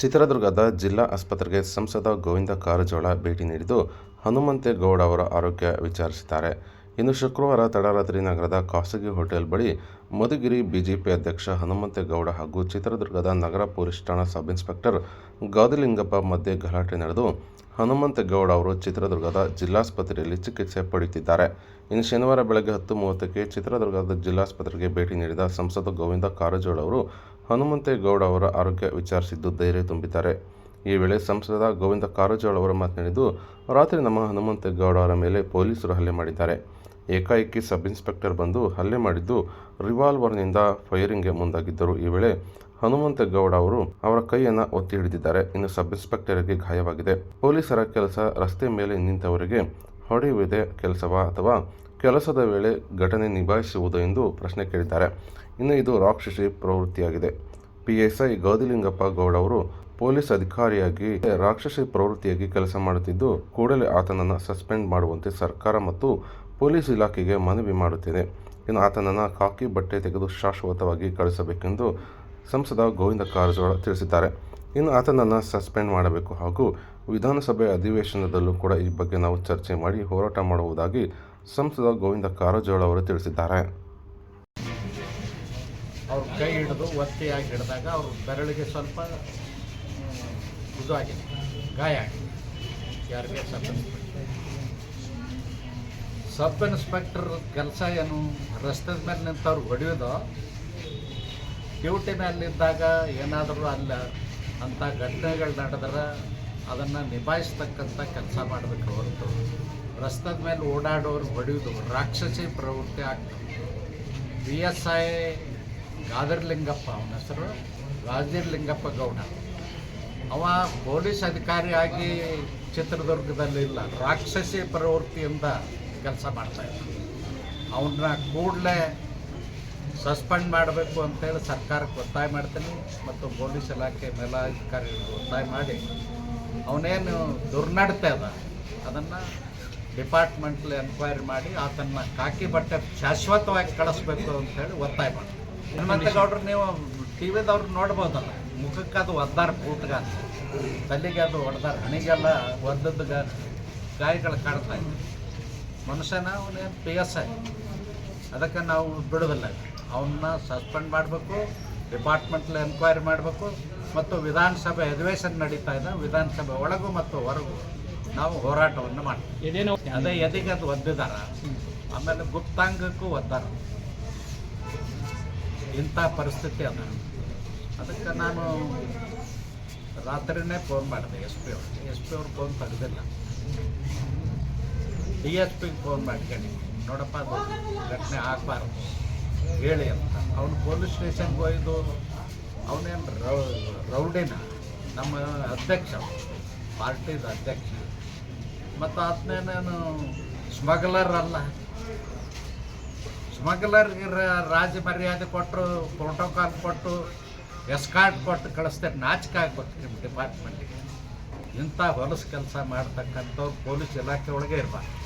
ಚಿತ್ರದುರ್ಗದ ಜಿಲ್ಲಾ ಆಸ್ಪತ್ರೆಗೆ ಸಂಸದ ಗೋವಿಂದ ಕಾರಜೋಳ ಭೇಟಿ ನೀಡಿದ್ದು ಹನುಮಂತೇಗೌಡ ಅವರ ಆರೋಗ್ಯ ವಿಚಾರಿಸಿದ್ದಾರೆ. ಇನ್ನು ಶುಕ್ರವಾರ ತಡರಾತ್ರಿ ನಗರದ ಖಾಸಗಿ ಹೋಟೆಲ್ ಬಳಿ ಮಧುಗಿರಿ ಬಿಜೆಪಿ ಅಧ್ಯಕ್ಷ ಹನುಮಂತೇಗೌಡ ಹಾಗೂ ಚಿತ್ರದುರ್ಗದ ನಗರ ಪೊಲೀಸ್ ಠಾಣಾ ಸಬ್ ಇನ್ಸ್ಪೆಕ್ಟರ್ ಗಾದಿಲಿಂಗಪ್ಪ ಮಧ್ಯೆ ಗಲಾಟೆ ನಡೆದು ಹನುಮಂತೇಗೌಡ ಅವರು ಚಿತ್ರದುರ್ಗದ ಜಿಲ್ಲಾಸ್ಪತ್ರೆಯಲ್ಲಿ ಚಿಕಿತ್ಸೆ ಪಡೆಯುತ್ತಿದ್ದಾರೆ. ಇನ್ನು ಶನಿವಾರ ಬೆಳಗ್ಗೆ ಹತ್ತು ಮೂವತ್ತಕ್ಕೆ ಚಿತ್ರದುರ್ಗದ ಜಿಲ್ಲಾಸ್ಪತ್ರೆಗೆ ಭೇಟಿ ನೀಡಿದ ಸಂಸದ ಗೋವಿಂದ ಕಾರಜೋಳ ಅವರು ಹನುಮಂತೇಗೌಡ ಅವರ ಆರೋಗ್ಯ ವಿಚಾರಿಸಿದ್ದು ಧೈರ್ಯ ತುಂಬಿದ್ದಾರೆ. ಈ ವೇಳೆ ಸಂಸದ ಗೋವಿಂದ ಕಾರಜೋಳ ಅವರು ಮಾತನಾಡಿದ್ದು, ರಾತ್ರಿ ನಮ್ಮ ಹನುಮಂತೇಗೌಡ ಅವರ ಮೇಲೆ ಪೊಲೀಸರು ಹಲ್ಲೆ ಮಾಡಿದ್ದಾರೆ. ಏಕಾಏಕಿ ಸಬ್ ಇನ್ಸ್ಪೆಕ್ಟರ್ ಬಂದು ಹಲ್ಲೆ ಮಾಡಿದ್ದು ರಿವಾಲ್ವರ್ನಿಂದ ಫೈರಿಂಗ್ಗೆ ಮುಂದಾಗಿದ್ದರು. ಈ ವೇಳೆ ಹನುಮಂತೇಗೌಡ ಅವರು ಅವರ ಕೈಯನ್ನು ಒತ್ತಿ ಹಿಡಿದಿದ್ದಾರೆ. ಇನ್ನು ಸಬ್ ಇನ್ಸ್ಪೆಕ್ಟರ್ಗೆ ಗಾಯವಾಗಿದೆ. ಪೊಲೀಸರ ಕೆಲಸ ರಸ್ತೆ ಮೇಲೆ ನಿಂತವರಿಗೆ ಹೊಡೆಯುವುದೇ ಕೆಲಸವಾ ಅಥವಾ ಕೆಲಸದ ವೇಳೆ ಘಟನೆ ನಿಭಾಯಿಸುವುದು ಎಂದು ಪ್ರಶ್ನೆ ಕೇಳಿದ್ದಾರೆ. ಇನ್ನು ಇದು ರಾಕ್ಷಸಿ ಪ್ರವೃತ್ತಿಯಾಗಿದೆ. ಪಿಎಸ್ಐ ಗೌದಿಲಿಂಗಪ್ಪ ಗೌಡ ಅವರು ಪೊಲೀಸ್ ಅಧಿಕಾರಿಯಾಗಿ ರಾಕ್ಷಸಿ ಪ್ರವೃತ್ತಿಯಾಗಿ ಕೆಲಸ ಮಾಡುತ್ತಿದ್ದು, ಕೂಡಲೇ ಆತನನ್ನು ಸಸ್ಪೆಂಡ್ ಮಾಡುವಂತೆ ಸರ್ಕಾರ ಮತ್ತು ಪೊಲೀಸ್ ಇಲಾಖೆಗೆ ಮನವಿ ಮಾಡುತ್ತಿದೆ. ಇನ್ನು ಆತನನ್ನು ಕಾಕಿ ಬಟ್ಟೆ ತೆಗೆದು ಶಾಶ್ವತವಾಗಿ ಕಳಿಸಬೇಕೆಂದು ಸಂಸದ ಗೋವಿಂದ ಕಾರಜೋಳ ತಿಳಿಸಿದ್ದಾರೆ. ಇನ್ನು ಆತನನ್ನು ಸಸ್ಪೆಂಡ್ ಮಾಡಬೇಕು ಹಾಗೂ ವಿಧಾನಸಭೆ ಅಧಿವೇಶನದಲ್ಲೂ ಕೂಡ ಈ ಬಗ್ಗೆ ನಾವು ಚರ್ಚೆ ಮಾಡಿ ಹೋರಾಟ ಮಾಡುವುದಾಗಿ ಸಂಸದ ಗೋವಿಂದ ಕಾರಜೋಳ ಅವರು ತಿಳಿಸಿದ್ದಾರೆ. ಅವ್ರ ಕೈ ಹಿಡಿದು ಒತ್ತಿಯಾಗಿ ಹಿಡಿದಾಗ ಅವ್ರ ಬೆರಳಿಗೆ ಸ್ವಲ್ಪ ಇದು ಆಗಿದೆ, ಗಾಯ ಆಗಿದೆ. ಯಾರಿಗೆ ಸಬ್ ಇನ್ಸ್ಪೆಕ್ಟರ್? ಸಬ್ ಇನ್ಸ್ಪೆಕ್ಟರ್ ಕೆಲಸ ಏನು, ರಸ್ತೆದ ಮೇಲೆ ನಿಂತವ್ರು ಹೊಡೆಯೋದು? ಡ್ಯೂಟಿ ಮೇಲಿದ್ದಾಗ ಏನಾದರೂ ಅಲ್ಲ, ಅಂಥ ಘಟನೆಗಳು ನಡೆದ್ರೆ ಅದನ್ನು ನಿಭಾಯಿಸ್ತಕ್ಕಂಥ ಕೆಲಸ ಮಾಡಬೇಕು ಹೊರತು. ರಸ್ತೆದ ಮೇಲೆ ಓಡಾಡೋರು ಹೊಡೆಯೋದು, ರಾಕ್ಷಸಿ ಪ್ರವೃತ್ತಿ ಆಗ್ತದೆ ಬಿ ಎಸ್ ಐ ಗಾದರ್ಲಿಂಗಪ್ಪ, ಅವನ ಹೆಸರು ಗಾದಿರ್ಲಿಂಗಪ್ಪ ಗೌಡ. ಅವ ಪೊಲೀಸ್ ಅಧಿಕಾರಿಯಾಗಿ ಚಿತ್ರದುರ್ಗದಲ್ಲಿಲ್ಲ ರಾಕ್ಷಸಿ ಪ್ರವೃತ್ತಿಯಿಂದ ಕೆಲಸ ಮಾಡ್ತಾ ಇದ್ದ. ಅವನ್ನ ಕೂಡಲೇ ಸಸ್ಪೆಂಡ್ ಮಾಡಬೇಕು ಅಂತೇಳಿ ಸರ್ಕಾರಕ್ಕೆ ಒತ್ತಾಯ ಮಾಡ್ತೀನಿ ಮತ್ತು ಪೊಲೀಸ್ ಇಲಾಖೆ ಮೇಲಾಧಿಕಾರಿಗಳಿಗೆ ಒತ್ತಾಯ ಮಾಡಿ. ಅವನೇನು ದುರ್ನಡತೆ ಅದ, ಅದನ್ನು ಡಿಪಾರ್ಟ್ಮೆಂಟ್ಲಿ ಎನ್ಕ್ವೈರಿ ಮಾಡಿ ಆತನ ಕಾಕಿ ಬಟ್ಟೆ ಶಾಶ್ವತವಾಗಿ ಕಳಿಸ್ಬೇಕು ಅಂತೇಳಿ ಒತ್ತಾಯ ಮಾಡಿ. ಹನುಮಂತಗೌಡ್ರು ನೀವು ಟಿ ವಿದವ್ರು ನೋಡ್ಬೋದಲ್ಲ ಮುಖಕ್ಕೆ ಅದು ಒದ್ದಾರ ಕೂಟ್ಗ ತಲೆಗೆ ಅದು ಹೊಡೆದಾರ ಹಣಿಗೆಲ್ಲ ಒದ್ದದ್ದು ಗಾಯಗಳು ಕಾಡ್ತಾ ಇದ್ವು. ಮನುಷ್ಯನ ಅವನೇನು ಪಿ ಎಸ್ ಐ ಅದಕ್ಕೆ ನಾವು ಬಿಡೋದಿಲ್ಲ. ಅವನ್ನ ಸಸ್ಪೆಂಡ್ ಮಾಡಬೇಕು ಡಿಪಾರ್ಟ್ಮೆಂಟ್ಲಿ ಎನ್ಕ್ವೈರಿ ಮಾಡಬೇಕು ಮತ್ತು ವಿಧಾನಸಭೆ ಅಧಿವೇಶನ ನಡೀತಾ ಇದೆ ವಿಧಾನಸಭೆ ಒಳಗೂ ಮತ್ತು ಹೊರಗೂ. ನಾವು ಹೋರಾಟವನ್ನು ಮಾಡ್ತೀವಿ. ಅದೇ ಎದೆಗೆ ಅದು ಒದ್ದಿದಾರ? ಆಮೇಲೆ ಗುಪ್ತಾಂಗಕ್ಕೂ ಒದ್ದಾರ. ಇಂಥ ಪರಿಸ್ಥಿತಿ ಅದ. ಅದಕ್ಕೆ ನಾನು ರಾತ್ರಿನೇ ಫೋನ್ ಮಾಡಿದೆ ಎಸ್ ಪಿ ಅವ್ರಿಗೆ ಎಸ್ ಪಿ ಅವ್ರು ಫೋನ್ ತೆಗೆದಿಲ್ಲ. ಡಿ ಎಸ್ ಪಿಗೆ ಫೋನ್ ಮಾಡ್ಕೊಂಡು ನೋಡಪ್ಪ ಅದು ಘಟನೆ ಆಗಬಾರ್ದು. ಹೇಳಿ ಅಂತ. ಅವನು ಪೊಲೀಸ್ ಸ್ಟೇಷನ್ಗೆ ಹೋಯ್ದು ಅವನೇನು ರೌಡಿನ? ನಮ್ಮ ಅಧ್ಯಕ್ಷ ಪಾರ್ಟಿದ ಅಧ್ಯಕ್ಷ. ಮತ್ತು ನಾನು ಸ್ಮಗ್ಲರ್ ಅಲ್ಲ ಸ್ಮಗ್ಲರ್ಗೆ ರಾಜ ಮರ್ಯಾದೆ ಕೊಟ್ಟರು ಪ್ರೋಟೋಕಾಲ್ ಕೊಟ್ಟು ಎಸ್ಕಾರ್ಟ್ ಕೊಟ್ಟು ಕಳಿಸ್ತಾರೆ. ನಾಚಿಕೆ ಆಗ್ಬೇಕು ನಿಮ್ಮ ಡಿಪಾರ್ಟ್ಮೆಂಟಿಗೆ ಇಂಥ ಹೊಲಸು ಕೆಲಸ ಮಾಡ್ತಕ್ಕಂಥವ್ರು ಪೊಲೀಸ್ ಇಲಾಖೆ ಒಳಗೆ ಇರಬಾರ್ದು.